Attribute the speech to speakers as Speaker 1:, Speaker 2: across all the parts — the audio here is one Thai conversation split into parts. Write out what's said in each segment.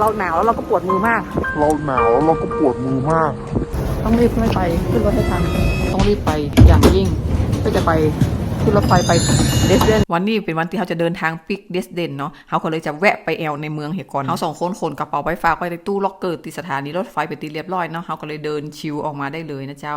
Speaker 1: เราหนาวแล้วเราก็ปวดมือมาก
Speaker 2: เราหนาวแล้วเราก็ปวดมือมาก
Speaker 1: ต้องรีบไม่ไปขึ้นรถให้ทันต้องรีบไปอย่างยิ่งเพื่อจะไป ขึ้นรถไฟไปเดสเดนวันนี้เป็นวันที่เขาจะเดินทางปิกเดสเดนเนาะเขาก็เลยจะแวะไปแอลในเมืองเหก่อนเขาสองคนขนกระเป๋าไปฝากไว้ในตู้ล็อกเกอร์ที่สถานีรถไฟไปตีเรียบร้อยเนาะเขาก็เลยเดินชิวออกมาได้เลยนะเจ้า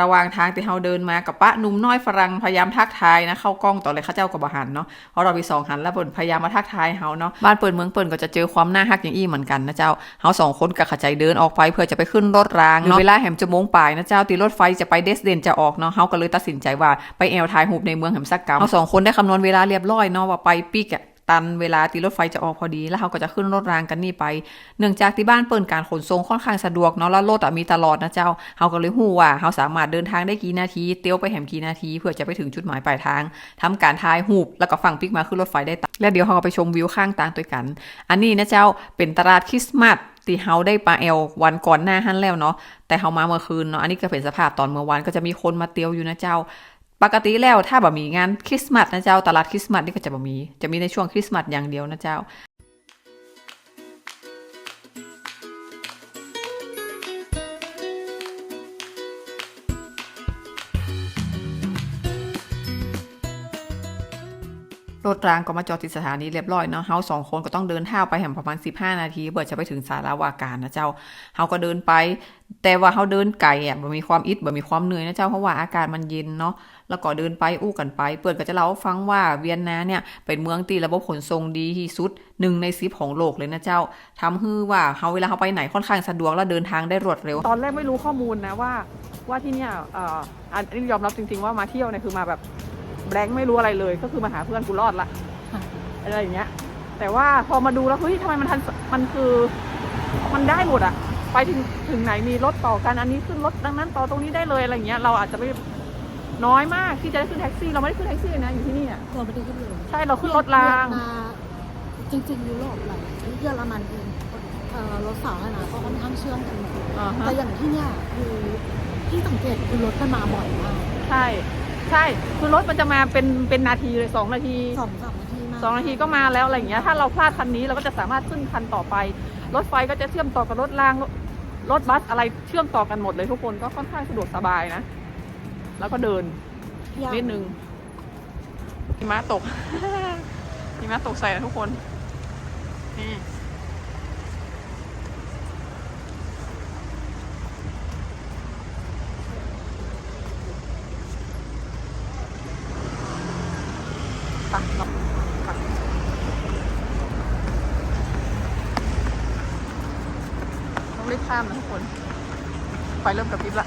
Speaker 1: ระหว่างทางที่เขาเดินมากับปะหนุ่มน้อยฝรั่งพยายามทักทายนะเข้ากล้องต่อเลยข้าเจ้ากับบหันเนาะเพราะเรามีสองหันแล้วเปิ่นพยายามมาทักทายเขาเนาะบ้านเปิดเมืองเปิ่นก็จะเจอความน่าฮักอย่างอี้เหมือนกันนะเจ้าเขาสองคนกับขจายเดินออกไปเพื่อจะไปขึ้นรถรางเนาะเวลาแหมจะมงปลายนะเจ้าตีรถไฟจะไปเดสเดนจะออกเนาะเขาก็เลยตัดสินใจว่าไปแอลทายฮูในเมืองแหมสักกรรมเขาสองคนได้คำนวณเวลาเรียบร้อยเนาะว่าไปปิกอะตันเวลาตีรถไฟจะออกพอดี แล้วเขาก็จะขึ้นรถรางกันนี่ไป เนื่องจากที่บ้านเปิดการขนส่งค่อนข้างสะดวกเนาะแล้วรถอะมีตลอดนะเจ้าเขาก็เลยหู้ว่าเขาสามารถเดินทางได้กี่นาที เตี้ยวไปแหมกี่นาที เพื่อจะไปถึงจุดหมายปลายทางทำการทายหูบแล้วก็ฟังปิกมาขึ้นรถไฟได้ตแล้วเดี๋ยวเขาก็ไปชมวิวข้างต่างด้วยกัน อันนี้นะเจ้าเป็นตลาดคริสต์มาสที่เฮาได้ปลาแอลวันก่อนหน้าฮั่นแล้วเนาะแต่เฮามาเมื่อคืนเนาะอันนี้ก็เป็นสภาพตอนเมื่อวานก็จะมีคนมาเตียวอยู่นะเจ้า ปกติแล้วถ้าแบบมีงานคริสต์มาสนะเจ้าตลาดคริสต์มาสนี่ก็จะแบบมี จะมีในช่วงคริสต์มาสอย่างเดียวนะเจ้า รถรางก็มาจอดที่สถานีเรียบร้อยเนาะเฮาสองคนก็ต้องเดินเท้าไปแห่งประมาณ 15 นาทีเพื่อจะไปถึงสาราวาการนะเจ้าเฮาก็เดินไป แต่ว่าเฮาเดินไกลอะบ่มีความอิดบ่มีความเหนื่อยนะเจ้าเพราะว่าอากาศมันเย็นเนาะแล้วก็เดินไปอู้กันไปเปิดก็จะเล่าฟังว่าเวียนนาเนี่ยเป็นเมืองที่ระบบขนส่งดีที่สุดหนึ่งในสิบของโลกเลยนะเจ้าทำให้ว่าเฮาเวลาเฮาไปไหนค่อนข้างสะดวกและเดินทางได้รวดเร็ว ตอนแรกไม่รู้ข้อมูลนะว่าว่าที่เนี่ยเอ่ออันนี้ยอมรับจริง ๆ ว่ามาเที่ยวเนี่ยคือมาแบบ บงค์ไม่รู้อะไรเลย ก็คือมาหาเพื่อนกูรอดละอะไรอย่างเงี้ย แต่ว่าพอมาดูแล้วเฮ้ยทำไมมันทันมันคือมันได้หมดอะไปถึงถึงไหนมีรถต่อกันอันนี้ขึ้นรถดังนั้นต่อตรงนี้ได้เลยอะไรอย่างเงี้ยเราอาจจะไม่น้อยมากที่จะได้ขึ้นแท็กซี่เราไม่ได้ขึ้นแท็กซี่นะอยู่ที่นี่อะ
Speaker 3: เราไม่ได้ขึ้นเลย
Speaker 1: ใช่เราขึ้นรถราง
Speaker 3: มาจริงๆยุโรปหลายเยอรมันเองเอ่อรถสาธารณะก็ค่อนข้างเชื่อมกันหมด
Speaker 1: อ่าฮะ
Speaker 3: แต่อย่างที่เนี่ยคือที่สังเกตคือรถมันมาบ่อยมาก
Speaker 1: ใช่ ใช่คือรถมันจะมาเป็นเป็นนาทีเลยสองนาที
Speaker 3: สองสามนาทีมาก
Speaker 1: สองนาทีก็มาแล้วอะไรอย่างเงี้ยถ้าเราพลาดคันนี้เราก็จะสามารถขึ้นคันต่อไป รถไฟก็จะเชื่อมต่อกับรถรางรถรถบัสอะไรเชื่อมต่อกันหมดเลยทุกคนก็ค่อนข้างสะดวกสบายนะ แล้วก็เดิน
Speaker 3: ยาก
Speaker 1: นิดนึงหิมะตกหิมะตกใส่นะทุกคนนี่ ไปเราไปต้องรีบข้ามนะทุกคน ไฟเริ่มกระพริบละ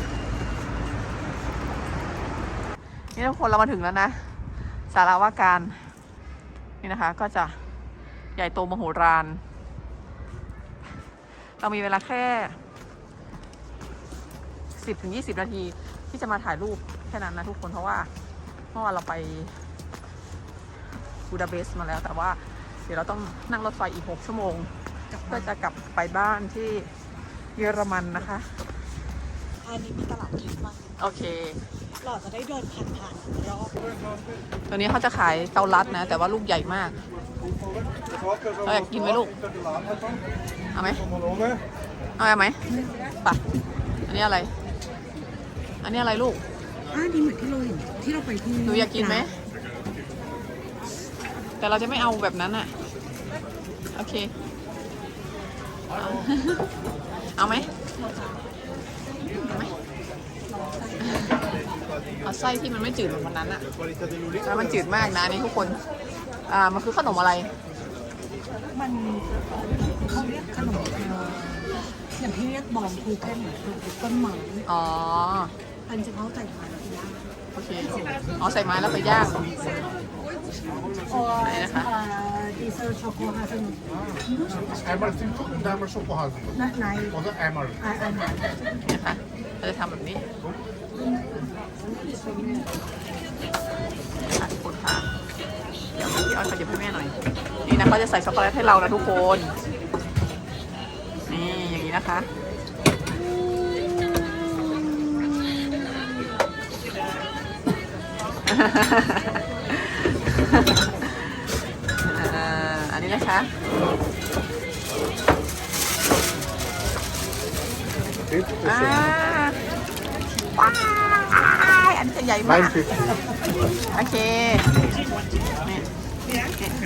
Speaker 1: นี่ทุกคนเรามาถึงแล้วนะ สาราว่าการ นี่นะคะ ก็จะใหญ่โตมโหฬาร เรามีเวลาแค่สิบถึงยี่สิบนาทีที่จะมาถ่ายรูปแค่นั้นนะทุกคนเพราะว่าเมื่อวานเราไปบูดาเปสต์มาแล้ว แต่ว่าเดี๋ยวเราต้องนั่งรถไฟอีกหกชั่วโมง เพื่อจะกลับไปบ้านที่ เยอรมันนะคะ
Speaker 3: อันนี้มีตลาดคริสต์มาส
Speaker 1: โอเค
Speaker 3: เราจะได้เดินผ่านๆรอบ
Speaker 1: ตัวนี้เขาจะขายเกาลัดนะ แต่ว่าลูกใหญ่มากเราอยากกินไหมลูก เอาไหมเอาไหมไปะอันนี้อะไร อันนี้อะไรลูก
Speaker 3: อ่านี่เหมือนที่เราเห็นที่เราไปที่
Speaker 1: หนูอยากกินไหม แต่เราจะไม่เอาแบบนั้นอะโอเค เอาเอาไหมเอาไหมเอาไส้ที่มันไม่จืดเหมือนวันนั้นอะแล้วมันจืดมากนะอันนี่ทุกคน อ่า มันคือขนมอะไร
Speaker 3: มันเขาเรียกขนมเอ่ออย่างที่เรียกบอมคูเคนคือต้นไม้
Speaker 1: อ๋อ
Speaker 3: อันจะเขาใส่มาแล้วย่าง
Speaker 1: โอเคอ๋อใส่ไม้แล้วไปย่าง
Speaker 3: or
Speaker 1: Nee, dat gaat.
Speaker 3: uh, deze chocolade
Speaker 2: Emmer Tinto en Emmer Chocolademelk.
Speaker 3: นั่นใน
Speaker 2: Of een Emmer.
Speaker 3: อ่าอันนั้น
Speaker 1: นะคะเราจะทำแบบนี้ค่ะทุกคนค่ะเดี๋ยวพี่อ้อยขยับให้แม่หน่อย นี่นะเขาจะใส่ช็อกโกแลตให้เรานะทุกคน นี่อย่างนี้นะคะ อ่าอันนี้นะคะ
Speaker 2: 50
Speaker 1: อ่า
Speaker 2: cent.
Speaker 1: ว้ายอันนี้จะใหญ่มาก
Speaker 2: 950.
Speaker 1: โอเคนี่นี่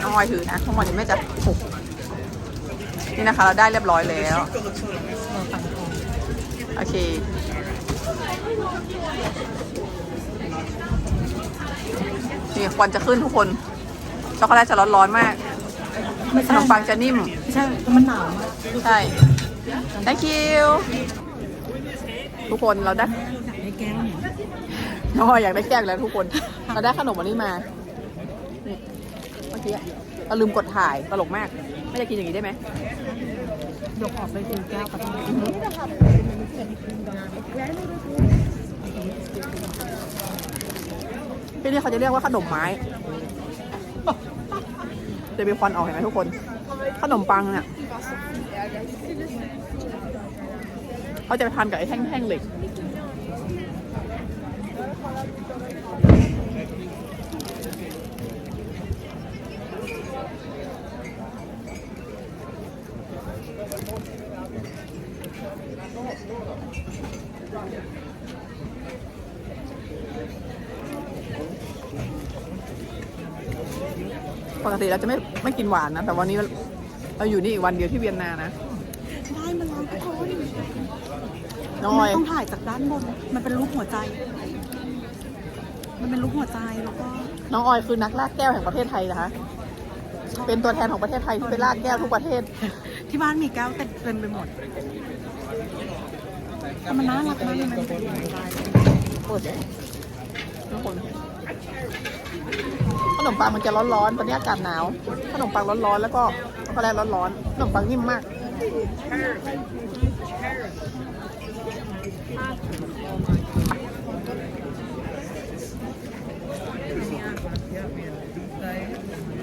Speaker 1: น้องวอยถือนะทั้งหมดนี้ไม่จะถูกนี่นะคะ เราได้เรียบร้อยแล้ว โอเค นี่ควันจะขึ้นทุกคน ช็อกโกแลตจะร้อนๆมาก
Speaker 3: ไม่
Speaker 1: ข
Speaker 3: ใช่
Speaker 1: นมปังจะนิ่ม
Speaker 3: ไม่ใช่มันหนาวมาก
Speaker 1: ใช่ thank you ทุกคนเราได้
Speaker 3: อยากได้แก้วเนี่ย
Speaker 1: น้อยอยากได้แก้วอีกแล้วทุกคน เราได้ขนมอันนี้มานี่เมื่อกี้อะเราลืมกดถ่ายตลกมาก ไม่จะกินอย่างนี้ได้ไหม
Speaker 3: ยกออกไปคือแก้วกับ
Speaker 1: ที่นี่เขาจะเรียกว่าขนมไม้ จะมีควันออกเห็นไหมทุกคน ขนมปังเนี่ยเขาจะไปทานกับไอ้แท่งๆเหล็ก ปกติเราจะไม่ไม่กินหวานนะ แต่วันนี้เราอยู่นี่อีกวันเดียวที่เวียนนานะ
Speaker 3: ได้มาแล้วทุกคน
Speaker 1: น้อย
Speaker 3: ต้องถ่ายจากด้านบน มันเป็นรูปหัวใจ มันเป็นรูปหัวใจแล้วก็
Speaker 1: น้องออยคือนักลากแก้วแห่งประเทศไทยนะคะ เป็นตัวแทนของประเทศไทยที่ไปลากแก้วทุกประเทศ
Speaker 3: ที่บ้านมีแก้วเต็มเต็มไปหมดแต่มันน่ารักมากเลยมันเป็นหัวใจ
Speaker 1: เปิดทุกคน ขนมปังมันจะร้อนๆ ตอนนี้อากาศหนาว ขนมปังร้อนๆ แล้วก็ช็อกโกแลตร้อนๆ ขนมปังนิ่มมาก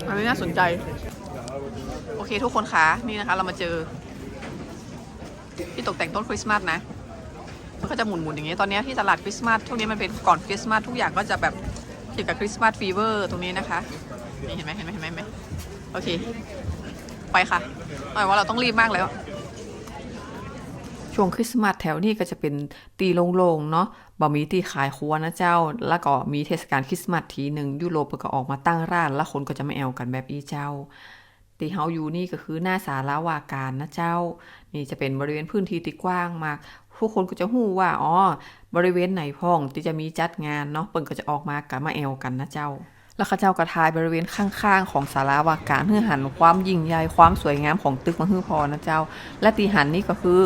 Speaker 1: อันนี้น่าสนใจ โอเคทุกคนคะ นี่นะคะ เรามาเจอ ที่ตกแต่งต้นคริสต์มาสนะมันก็จะหมุนๆอย่างเงี้ยตอนนี้ที่ตลาดคริสต์มาสช่วงนี้มันเป็นก่อนคริสต์มาสทุกอย่างก็จะแบบ เกี่ยวกับคริสต์มาสฟีเวอร์ตรงนี้นะคะ นี่เห็นไหมเห็นไหมเห็นไหมเห็นไหมโอเค ไปค่ะหมายว่าเราต้องรีบมากแล้วช่วงคริสต์มาสแถวนี้ก็จะเป็นตีโล่งๆเนาะบ่มีตีขายครัวนะเจ้า แล้วก็มีเทศกาลคริสต์มาสทีหนึ่งยุโรปก็ออกมาตั้งร้าน แล้วคนก็จะไม่แอวกันแบบอีเจ้าตีเฮาอยู่นี่ก็คือหน้าสาราว่าการนะเจ้า นี่จะเป็นบริเวณพื้นที่ที่กว้างมาก ผู้คนก็จะหู้ว่าอ๋อบริเวณไหนพ้องที่จะมีจัดงานเนาะเปิ่นก็จะออกมากันมาแอวกันนะเจ้า แล้วข้าเจ้าก็ทายบริเวณข้างๆ ของศาลาว่าการเพื่อหันความยิ่งใหญ่ความสวยงามของตึกมังฮือพอนะเจ้า และตีหันนี่ก็คือ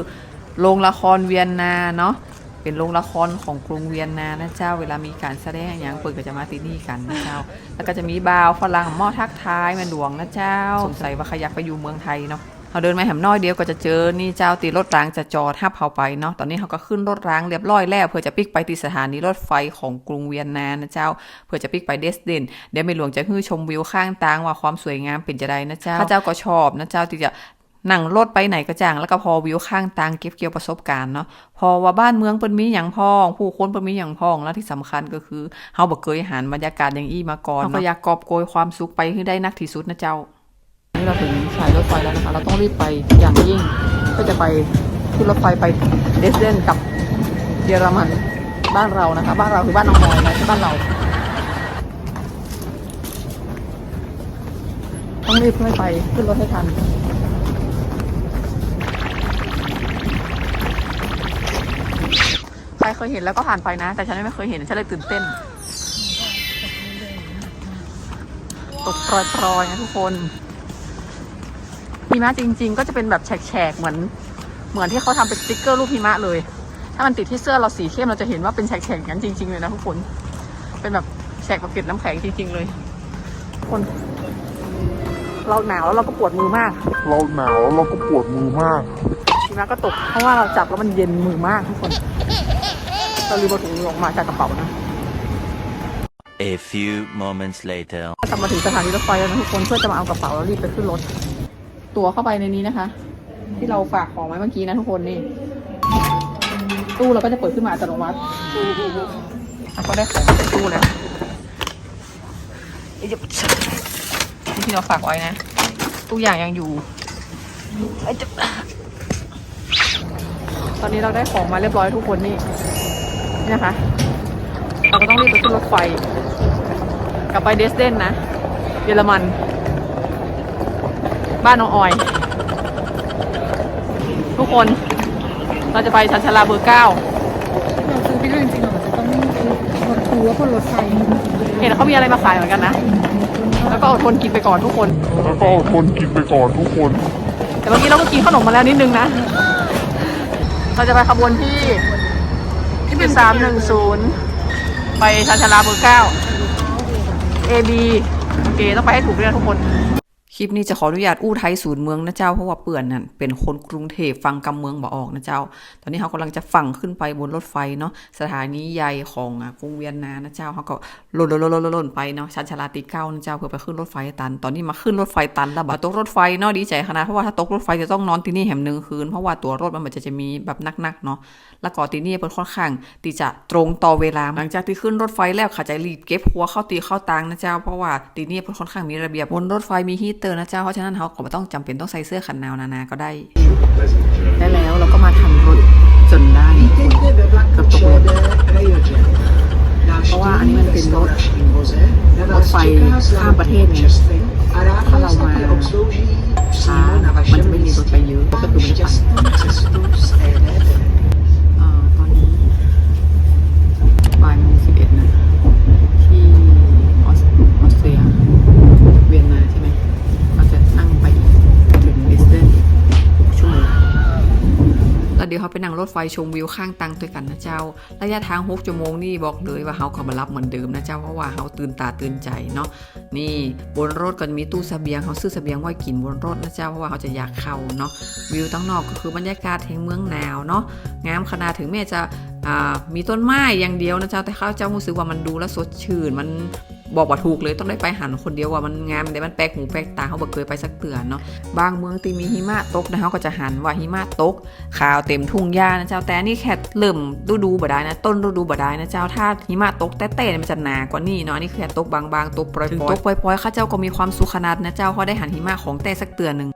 Speaker 1: โรงละครเวียนนาเนาะเป็นโรงละครของกรุงเวียนนานะเจ้า เวลามีการแสดงอย่างเปิดก็จะมาที่นี่กันนะเจ้า แล้วก็จะมีบาวฝรั่งหม้อทักทายม่หลวงนะเจ้า สงสัยว่าขยักไปอยู่เมืองไทยเนาะ เราเดินมาแหมน้อยเดียวก็จะเจอนี่เจ้าตีรถรางจะจอดทับเขาไปเนาะตอนนี้เขาก็ขึ้นรถรางเรียบร้อยแล้วเพื่อจะปิกไปที่สถานีรถไฟของกรุงเวียนนานะเจ้า เพื่อจะปิกไปเดสเดนเดี๋ยวแม่หลวงจะฮื้อชมวิวข้างทางว่าความสวยงามเป็นจะไดนะเจ้าข้าเจ้าก็ชอบนะเจ้าที่จะนั่งรถไปไหนก็จ้างแล้วก็พอวิวข้างตางเก็บเกี่ยวประสบการณ์เนาะพอว่าบ้านเมืองเปิ้นมีอย่างพอง ผู้คนเปิ้นมีอย่างพองแล้วที่สำคัญก็คือเฮาบ่เคยหันบรรยากาศอย่างอี้มาก่อนเฮาก็อยากกอบโกยความสุขไปให้ได้นักที่สุดนะเจ้า นี่เราถึงสายรถไฟแล้วนะคะ เราต้องรีบไปอย่างยิ่งเพื่อจะไปขึ้นรถไฟไปเดสเดนกับเยอรมันบ้านเรานะคะ บ้านเราคือบ้านน้องมอยนะที่บ้านเราต้องรีบเพื่อไปขึ้นรถให้ทันใครเคยเห็นแล้วก็ผ่านไปนะ แต่ฉันไม่เคยเห็นฉันเลยตื่นเต้นตกปลอยๆนะทุกคน มะจริง ๆ ก็จะเป็นแบบแฉกๆเหมือน เหมือนที่เขาทำเป็นสติ๊กเกอร์รูปหิมะเลย ถ้ามันติดที่เสื้อเราสีเข้มเราจะเห็นว่าเป็นแฉกๆอย่างนั้นจริง ๆ เลยนะทุกคน เป็นแบบแฉกแบบเกล็ดน้ำแข็งจริง ๆ เลยทุกคน เราหนาวแล้วเราก็ปวดมือมาก
Speaker 2: เราหนาวเราก็ปวดมือมาก
Speaker 1: หิมะก็ตกเพราะว่าเราจับแล้วมันเย็นมือมากทุกคนเราลืมเอาถุงมือออกมาจากกระเป๋านะ
Speaker 4: A few moments later.
Speaker 1: กลับมาถึงสถานีรถไฟแล้วนะทุกคนเพื่อจะมาเอากระเป๋าแล้วรีบไปขึ้นรถ ตั๋วเข้าไปในนี้นะคะ ที่เราฝากของไว้เมื่อกี้นะทุกคนนี่ ตู้เราก็จะเปิดขึ้นมาอัตโนมัติแล้วก็ได้ของในตู้แล้วนี่ที่เราฝากไว้นะทุกอย่างยังอยู่ตอนนี้เราได้ของมาเรียบร้อยทุกคนนี่นี่นะคะ เราก็ต้องรีบไปขึ้นรถไฟ กลับไปเดสเดนนะ เยอรมัน บ้านน้องออย ทุกคนเราจะไปชันชาลาเบอร์เก้า
Speaker 3: เราซื้อไม่ได้จริงๆหรอจะต้องรถทัวร์บนรถไฟ
Speaker 1: เห็นเขามีอะไรมาขายเหมือนกันนะ แล้วก็อดทนกินไปก่อนทุกคน
Speaker 2: แล้วก็อดทนกินไปก่อนทุกคน
Speaker 1: แต่เมื่อกี้เราก็กินขนมมาแล้วนิดนึงนะ เราจะไปขบวนที่ที่สามหนึ่งศูนย์ไปชาชาลาเบอร์เก้า AB โอเคต้องไปให้ถูกด้วยนะทุกคน คลิปนี้จะขออนุญาตอู้ไทยศูนย์เมืองนะเจ้าเพราะว่าเปื่อนนั่นเป็นคนกรุงเทพฟังกำเมืองบ่ออกนะเจ้า ตอนนี้เขากำลังจะฝั่งขึ้นไปบนรถไฟเนาะสถานีใหญ่ของอะกรุงเวียนนานะเจ้าเขาก็ล่นล่นล่นล่นไปเนาะชันชาลาติเก้านะเจ้าเพื่อไปขึ้นรถไฟตัน ตอนนี้มาขึ้นรถไฟตันแล้วบัตกรถไฟเนาะดีใจขนาดเพราะว่าถ้าตกรถไฟจะต้องนอนที่นี่แหมหนึ่งคืนเพราะว่าตัวรถมันมันจะจะมีแบบนักๆเนาะแล้วก็ที่นี่เป็นค่อนข้างที่จะตรงต่อเวลาหลังจากที่ขึ้นรถไฟแล้วค่ะจรีบเก็บหัวเข้าตีเข้าตังนะเจ้าเพราะว่าที่นี่เป็นค่อนข้างมีระเบียบบนรถไฟมีฮีเตอร์นะเจ้าเพราะฉะนั้นเขาก็ไม่ต้องจำเป็นต้องใส่เสื้อกันหนาวนาๆก็ได้ ได้แล้วเราก็มาทันรถจนได้เกือบตกรถเพราะว่าอันนี้มันเป็นรถรถไฟข้ามประเทศไงถ้าเรามาช้ามันจะไม่มีรถไปเยอะก็คือไม่ได้ไปอ่าตอนนี้บ่ายโมงสิบเอ็ดนะ เดี๋ยวเขาไปนั่งรถไฟชมวิวข้างตังด้วยกันนะเจ้า ระยะทาง6ชั่วโมงนี่บอกเลยว่าเขาเขามารับเหมือนเดิมนะเจ้าเพราะว่าเขาตื่นตาตื่นใจเนาะนี่บนรถก็จะมีตู้สเสบียงเขาซื้อสเสบียงไว้กินบนรถนะเจ้าเพราะว่าเขาจะอยากเข้าเนาะวิวตั้งนอกก็คือบรรยากาศแห่งเมืองหนาวเนาะงามขนาดถึงแม้จะอ่ามีต้นไม้อย่างเดียวนะเจ้าแต่เขาเจ้ารู้สึกว่ามันดูแล้วสดชื่นมัน บอกว่าถูกเลยต้องได้ไปหันคนเดียวว่ามันงามแต่มันแปลกหูแปลกตาเขาบอกเคยไปสักเตือนเนาะบางเมืองที่มีหิมะตกนะเขาก็จะหันว่าหิมะตกขาวเต็มทุ่งหญ้านะเจ้าแต่อันนี่แค่เริ่มฤดูบ่ได้นะ ต้นฤดูบ่ได้นะเจ้าถ้าหิมะตกแต่แต่มันจะหนากว่านี้เนาะอันนี่คือแค่ตกบางๆตกปล่อยๆตกปล่อยๆเข้าเจ้าก็มีความสุขขนาดนะเจ้าเขาได้หันหิมะของแต่สักเตือนหนึ่ง